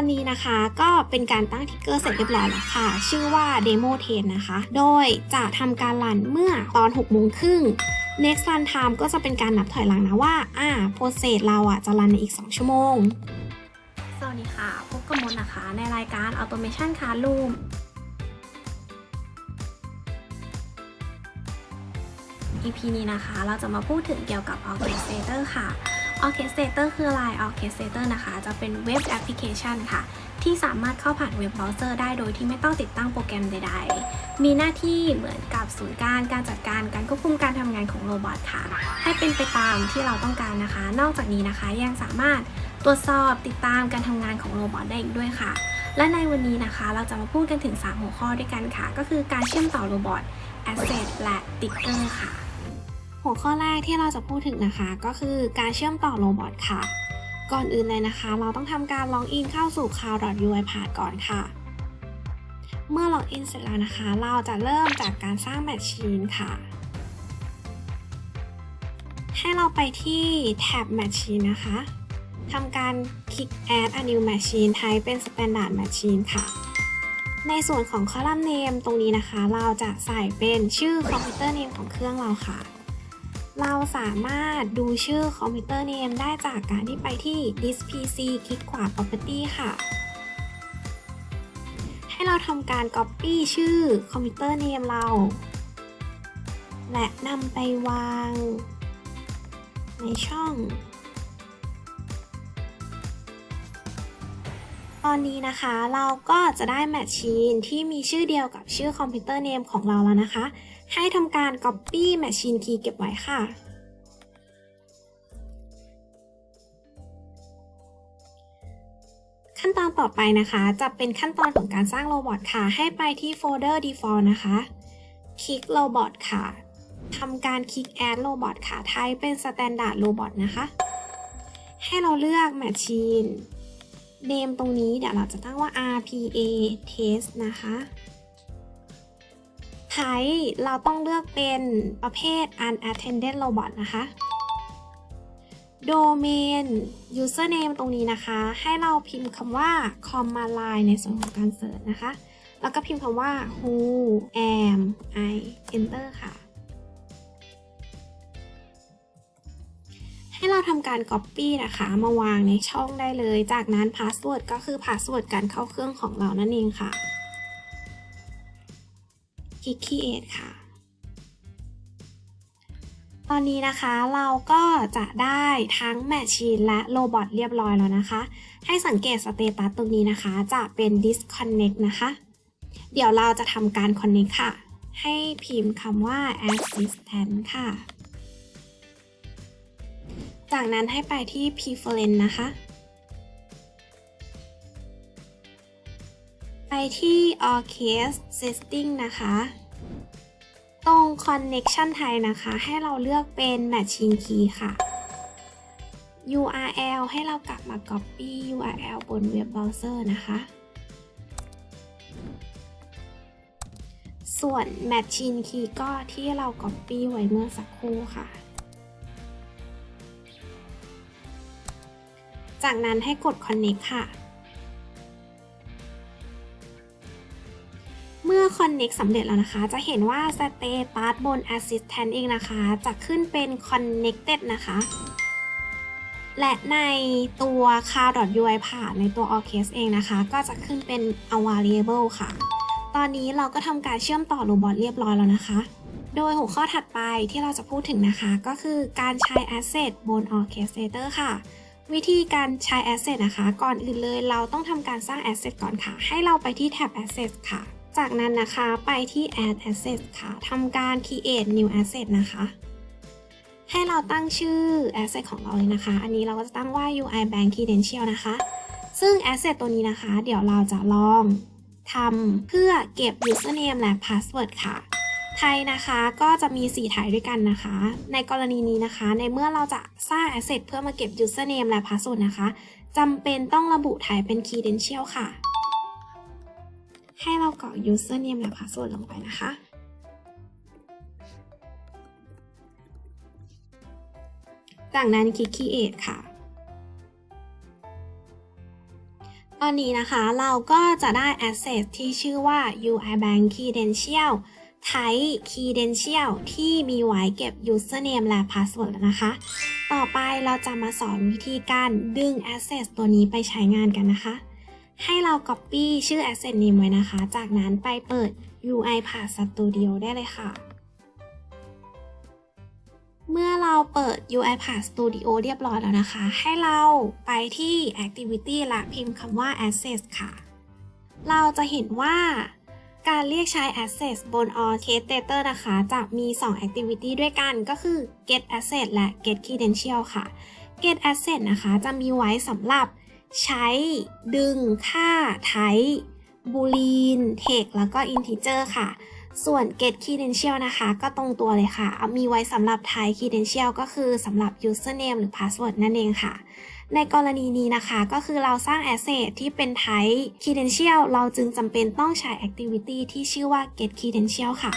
อนนี้นะคะก็เป็นการตั้งทิกเกอร์เสร็จเรียบร้อยแล้วค่ะ ชื่อว่า Demo 10 นะคะ โดยจะทำการรันเมื่อตอน6โมงครึ่ง next run time ก็จะเป็นการนับถอยหลังนะว่า อ่า process เราอะจะรันในอีก 2 ชั่วโมง สวัสดีค่ะ พบกับมนนะคะ ในรายการ Automation Car Room EP นี้นะคะ เราจะมาพูดถึงเกี่ยวกับ Orchestrator ค่ะ Orchestrator คืออะไร Orchestrator นะคะ จะเป็นเว็บแอปพลิเคชันค่ะ ที่สามารถเข้าผ่านเว็บเบราว์เซอร์ได้โดยที่ไม่ต้องติดตั้งโปรแกรมใด ๆ มีหน้าที่เหมือนกับศูนย์การการจัดการการควบคุมการทำงานของโรบอทค่ะ ให้เป็นไปตามที่เราต้องการนะคะ นอกจากนี้นะคะยังสามารถตรวจสอบติดตามการทำงานของโรบอทได้อีกด้วยค่ะและในวันนี้นะคะเราจะมาพูดกันถึง 3 หัวข้อด้วยกันค่ะ ก็คือการเชื่อมต่อโรบอท Asset และ Ticker ค่ะ หัวข้อแรกที่เราจะพูดถึงนะคะ ก็คือการเชื่อมต่อโรบอทค่ะ ก่อนอื่นเลยนะคะ เราต้องทำการล็อกอินเข้าสู่ cloud.uipath ก่อนค่ะ เมื่อล็อกอินเสร็จแล้วนะคะ เราจะเริ่มจากการสร้างแมชชีนค่ะ ให้เราไปที่แท็บ Machine นะคะทำการคลิก Add a new machine ไทยเป็น Standard Machine ค่ะ ในส่วนของ Column Name ตรงนี้นะคะ เราจะใส่เป็นชื่อคอมพิวเตอร์เนมของเครื่องเราค่ะ เราสามารถดูชื่อคอมพิวเตอร์เนมได้จากการที่ไปที่ Disk PC คลิกขวา Property ค่ะ ให้เราทำการ Copy ชื่อคอมพิวเตอร์เนมเรา และนำไปวาง ในช่อง ตอนนี้นะคะเราก็จะได้แมชชีนที่มีชื่อเดียวกับชื่อคอมพิวเตอร์เนมของเราแล้วนะคะ ให้ทำการ Copy Machine Key เก็บไว้ค่ะ ขั้นตอนต่อไปนะคะ จะเป็นขั้นตอนของการสร้างโรบอทค่ะ ให้ไปที่โฟลเดอร์ default นะคะ คลิกโรบอทค่ะทำการคลิก add robot ค่ะ ไทยเป็น standard robot นะคะ ให้เราเลือก machine name ตรงนี้เดี๋ยวเราจะตั้งว่า RPA test นะคะ ไทยเราต้องเลือกเป็นประเภท unattended robot นะคะ domain username ตรงนี้นะคะ ให้เราพิมพ์คำว่า command ในส่วนของการเสิร์ชนะคะ แล้วก็พิมพ์คำว่า who am I enter ค่ะ ให้เราทำการ Copy นะคะ มาวางในช่องได้เลย จากนั้น Password ก็คือ Password การเข้าเครื่องของเรานั่นเองค่ะ คลิก Create ค่ะ ตอนนี้นะคะเราก็จะได้ทั้ง Machine และ Robot เรียบร้อยแล้วนะคะ ให้สังเกตสเตตัสตรงนี้นะคะ จะเป็น disconnect นะคะ เดี๋ยวเราจะทำการ connect ค่ะ ให้พิมพ์คำว่า assistant ค่ะ จากนั้นให้ไปที่ preference นะคะ ไปที่ orchest setting นะคะ ตรง connection ไทยนะคะ ให้เราเลือกเป็น machine key ค่ะ URL ให้เรากลับมา copy URL บนเว็บเบราว์เซอร์นะคะ ส่วน machine key ก็ที่เรา copy ไว้เมื่อสักครู่ค่ะ จากนั้นให้กด connect ค่ะ connect สำเร็จแล้วนะคะ จะเห็นว่า status บน assistant เองนะคะ จะขึ้นเป็น connected นะคะ และในตัว car.ui ผ่านในตัว orchest เองนะคะ ก็จะขึ้นเป็น a variable ค่ะ ตอนนี้เราก็ทำการเชื่อมต่อโรบอทเรียบร้อยแล้วนะคะ โดยหัวข้อถัดไปที่เราจะพูดถึงนะคะ ก็คือการใช้ asset บน orchestrator ค่ะวิธีการใช้ asset นะคะ ก่อนอื่นเลยเราต้องทำการสร้าง asset ก่อนค่ะ ให้เราไปที่แท็บ asset ค่ะ จากนั้นนะคะไปที่ add asset ค่ะทำการ create new asset นะคะ ให้เราตั้งชื่อ asset ของเราเลยนะคะ อันนี้เราก็จะตั้งว่า UI Bank Credential นะคะ ซึ่ง asset ตัวนี้นะคะ เดี๋ยวเราจะลองทำเพื่อเก็บ username และ password ค่ะ ไทยนะคะก็จะมี 4 ไทยด้วยกันนะคะ ในกรณีนี้นะคะ ในเมื่อเราจะสร้าง asset เพื่อมาเก็บ username และ password นะคะจำเป็นต้องระบุไทยเป็น credential ค่ะ ให้เรากรอก username และ password ลงไปนะคะ จากนั้นคลิก create ค่ะ ตอนนี้นะคะเราก็จะได้ Access ที่ชื่อว่า UI Bank Credential Type Credential ที่มีไว้เก็บ Username และ Password นะคะ ต่อไปเราจะมาสอนวิธีการดึง Access ตัวนี้ไปใช้งานกันนะคะ ให้เรา Copy ชื่อ Asset Name ไว้นะคะ จากนั้นไปเปิด UiPath Studio ได้เลยค่ะ เมื่อเราเปิด UiPath Studio เรียบร้อยแล้วนะคะ ให้เราไปที่ Activity และพิมพ์คำว่า Access ค่ะ เราจะเห็นว่าการเรียกใช้ Access บน Orchestrator นะคะ จะมี 2 Activity ด้วยกันก็คือ Get Access และ Get Credential ค่ะ Get Access นะคะ จะมีไว้สำหรับ ใช้ ดึง ค่า type boolean text แล้วก็ integer ค่ะ ส่วน get credential นะคะ ก็ตรงตัวเลยค่ะ เอามีไว้สำหรับ type credential ก็คือสำหรับ username หรือ password นั่นเองค่ะ ในกรณีนี้นะคะ ก็คือเราสร้าง asset ที่เป็น type credential เราจึงจำเป็นต้องใช้ activity ที่ชื่อว่า get credential ค่ะ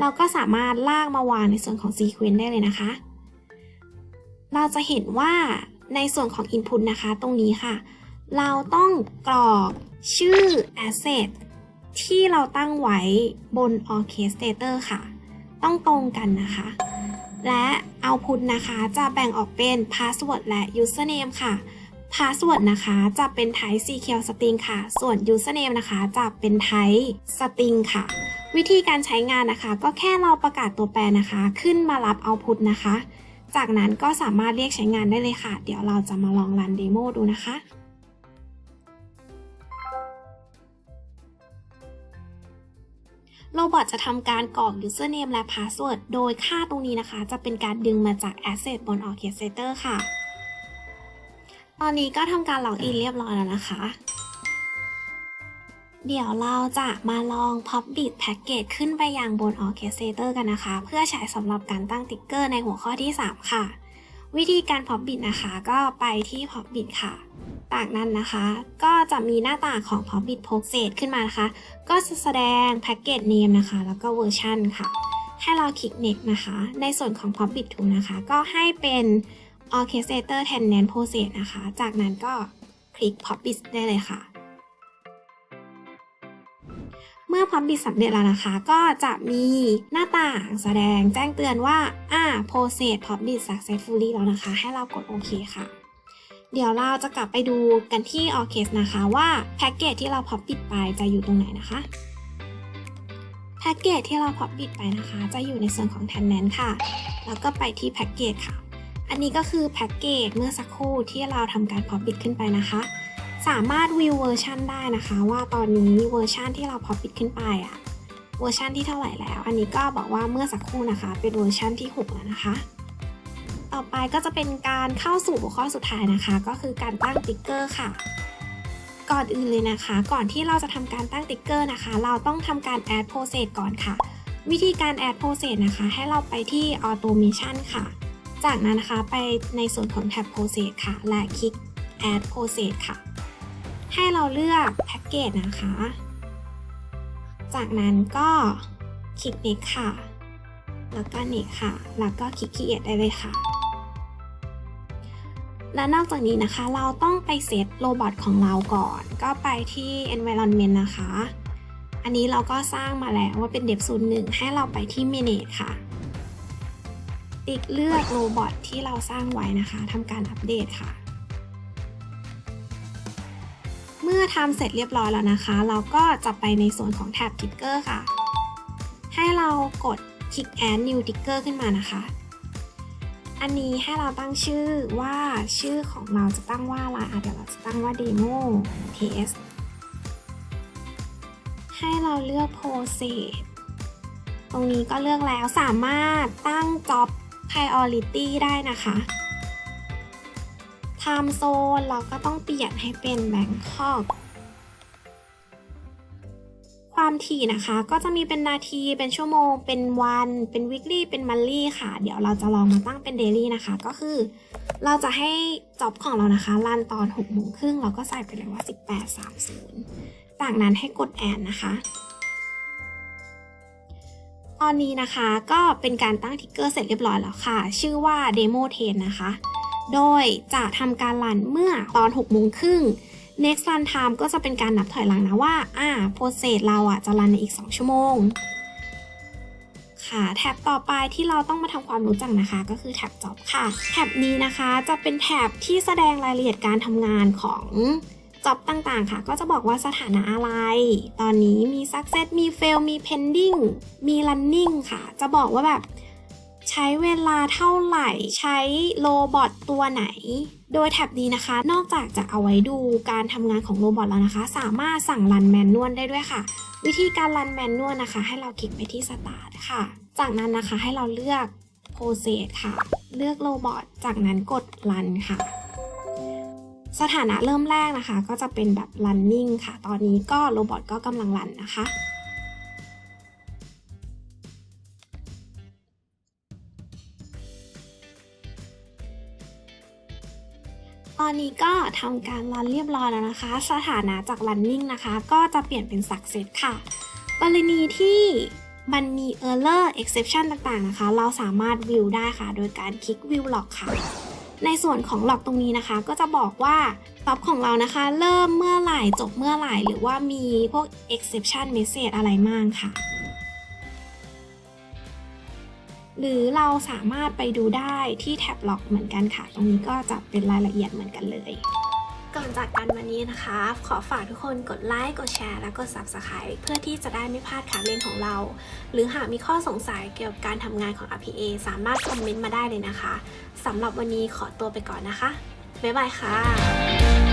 เราก็สามารถลากมาวางในส่วนของ sequence ได้เลยนะคะ เราจะเห็นว่า ในส่วนของ input นะคะตรงนี้ค่ะ เราต้องกรอกชื่อ asset ที่เราตั้งไว้บน orchestrator ค่ะ ต้องตรงกันนะคะ และ output นะคะจะแบ่งออกเป็น password และ username ค่ะ password นะคะจะเป็น type SQL string ค่ะ ส่วน username นะคะจะเป็น type string ค่ะ วิธีการใช้งานนะคะ ก็แค่เราประกาศตัวแปรนะคะ ขึ้นมารับ output นะคะ จากนั้นก็สามารถเรียกใช้งานได้เลยค่ะ เดี๋ยวเราจะมาลองรันเดโมดูนะคะ โรบอทจะทำการกรอก username และ password โดยค่าตรงนี้นะคะ จะเป็นการดึงมาจาก asset บน orchestrator ค่ะ ตอนนี้ก็ทำการล็อกอินเรียบร้อยแล้วนะคะ เดี๋ยวเราจะมาลอง Popbit Package ขึ้นไปยังบน Orchestrator กันนะคะ เพื่อใช้สำหรับการตั้งติ๊กเกอร์ในหัวข้อที่ 3 ค่ะ วิธีการ Popbit นะคะก็ไปที่ Popbit ค่ะ จากนั้นนะคะ ก็จะมีหน้าต่างของ Popbit Process ขึ้นมานะคะ ก็จะแสดง Package Name นะคะ แล้วก็ Version ค่ะ ให้เราคลิก Next นะคะ ในส่วนของ Popbit Tool นะคะ ก็ให้เป็น Orchestrator Tenant Process นะคะ จากนั้นก็คลิก Popbit ได้เลยค่ะ เมื่อพร้อมบิดสำเร็จแล้วนะคะ ก็จะมีหน้าต่างแสดงแจ้งเตือนว่าอ่า process p o p b i t successfully แล้วนะคะ ให้เรากดโอเคค่ะ เดี๋ยวเราจะกลับไปดูกันที่ Orchest นะคะว่าแพ็กเกจที่เราพอ p ปิดไปจะอยู่ตรงไหนนะคะแพ็กเกจที่เราพอ p ปิดไปนะคะ จะอยู่ในส่วนของ Tenant ค่ะ แล้วก็ไปที่แพ็กเกจค่ะ อันนี้ก็คือแพ็กเกจเมื่อสักครู่ที่เราทำการพอ p ปิดขึ้นไปนะคะ สามารถวิวเวอร์ชันได้นะคะว่าตอนนี้เวอร์ชันที่เราพอปิดขึ้นไปอะเวอร์ชันที่เท่าไหร่แล้ว อันนี้ก็บอกว่าเมื่อสักครู่นะคะ เป็นเวอร์ชันที่ 6 แล้วนะคะ ต่อไปก็จะเป็นการเข้าสู่หัวข้อสุดท้ายนะคะ ก็คือการตั้งติ๊กเกอร์ค่ะ ก่อนอื่นเลยนะคะ ก่อนที่เราจะทำการตั้งติ๊กเกอร์นะคะ เราต้องทำการ add process ก่อนค่ะ วิธีการ add process นะคะ ให้เราไปที่ automation ค่ะ จากนั้นนะคะไปในส่วนของแท็บ process ค่ะ และคลิก add process ค่ะ ให้เราเลือกแพ็กเกจนะคะ จากนั้นก็คลิก next ค่ะ แล้วก็ next ค่ะ แล้วก็คลิก create ได้เลยค่ะ และนอกจากนี้นะคะ เราต้องไปเซตโรบอทของเราก่อน ก็ไปที่ environment นะคะ อันนี้เราก็สร้างมาแล้วว่าเป็น dev 0 1ให้เราไปที่ manage ค่ะ ติ๊กเลือกโรบอทที่เราสร้างไว้นะคะทำการอัปเดตค่ะ มื่อทำเสร็จเรียบร้อยแล้วนะคะ เราก็จะไปในส่วนของแท็บ Trigger ค่ะ ให้เรากดคลิก Add New Trigger ขึ้นมานะคะ อันนี้ให้เราตั้งชื่อว่าชื่อของเราจะตั้งว่าอะไรเดี๋ยวเราจะตั้งว่า Demo TS ให้เราเลือก Process ตรงนี้ก็เลือกแล้วสามารถตั้ง Job Priority ได้นะคะ time zone เราก็ต้องเปลี่ยนให้เป็น Bangkok ความถี่นะคะก็จะมีเป็นนาทีเป็นชั่วโมง เป็นวัน เป็น weekly เป็น monthly ค่ะ เดี๋ยวเราจะลองมาตั้งเป็น daily นะคะ ก็คือ เราจะให้จ็อบของเรานะคะรันตอน6โมงครึ่งเราก็ใส่ไปเลยว่า 1830 จากนั้นให้กด add นะคะ ตอนนี้นะคะก็เป็นการตั้งทิกเกอร์เสร็จเรียบร้อยแล้วค่ะ ชื่อว่า demo 10 นะคะ โดยจะทำการรันเมื่อตอน 6 โมงครึ่ง next run time ก็จะเป็นการนับถอยหลังนะว่า อ่า process เราอะจะรันในอีก 2 ชั่วโมง ค่ะ แท็บต่อไปที่เราต้องมาทำความรู้จักนะคะ ก็คือแท็บ job ค่ะ แท็บนี้นะคะจะเป็นแท็บที่แสดงรายละเอียดการทำงานของจ็อบต่างๆ ค่ะ ก็จะบอกว่าสถานะอะไร ตอนนี้มี success มี fail มี pending มี running ค่ะ จะบอกว่าแบบ ใช้เวลาเท่าไหร่ ใช้โรบอทตัวไหน โดยแท็บนี้นะคะ นอกจากจะเอาไว้ดูการทำงานของโรบอทแล้วนะคะ สามารถสั่งรันแมนนวลได้ด้วยค่ะ วิธีการรันแมนนวลนะคะ ให้เราคลิกไปที่ start ค่ะ จากนั้นนะคะให้เราเลือก process ค่ะ เลือกโรบอทจากนั้นกด run ค่ะสถานะเริ่มแรกนะคะ ก็จะเป็นแบบ running ค่ะ ตอนนี้ก็โรบอทก็กำลังรันนะคะ ตอนนี้ก็ทำการรันเรียบร้อยแล้วนะคะ สถานะจาก running นะคะ ก็จะเปลี่ยนเป็น success ค่ะ กรณีที่มันมี error exception ต่างๆนะคะ เราสามารถ view ได้ค่ะ โดยการคลิก view log ค่ะ ในส่วนของหลอกตรงนี้นะคะ ก็จะบอกว่าต็อปของเรานะคะ เริ่มเมื่อไหร่จบเมื่อไหร่หรือว่ามีพวก exception message อะไรมั่งค่ะ หรือเราสามารถไปดูได้ที่แท็บล็อกเหมือนกันค่ะ ตรงนี้ก็จะเป็นรายละเอียดเหมือนกันเลย ก่อนจากกันวันนี้นะคะ ขอฝากทุกคนกดไลค์กดแชร์และกด Subscribe เพื่อที่จะได้ไม่พลาดข่าวเรียนของเรา หรือหากมีข้อสงสัยเกี่ยวกับการทำงานของ RPA สามารถคอมเมนต์มาได้เลยนะคะสำหรับวันนี้ขอตัวไปก่อนนะคะบ๊ายบายค่ะ